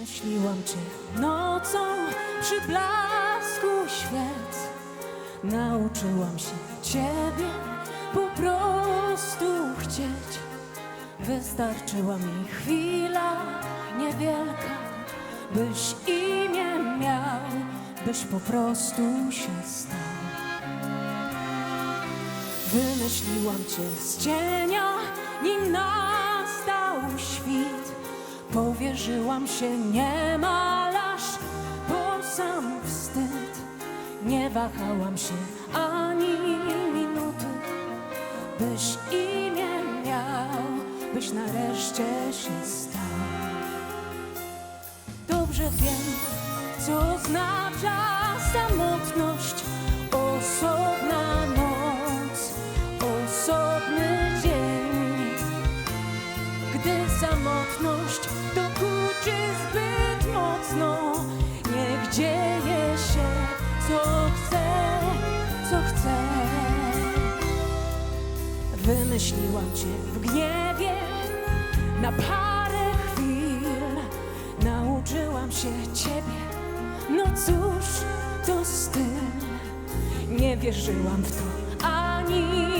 Wymyśliłam cię nocą przy blasku świec. Nauczyłam się ciebie po prostu chcieć. Wystarczyła mi chwila niewielka, byś imię miał, byś po prostu się stał. Wymyśliłam cię z cienia, Powierzyłam się niemal aż po sam wstyd. Nie wahałam się ani minuty, byś imię miał, byś nareszcie się stał. Dobrze wiem, co oznacza samotność, samotność dokuczy zbyt mocno, niech dzieje się, co chce, co chce. Wymyśliłam cię w gniewie na parę chwil. Nauczyłam się ciebie, no cóż, to styl. Nie wierzyłam w to ani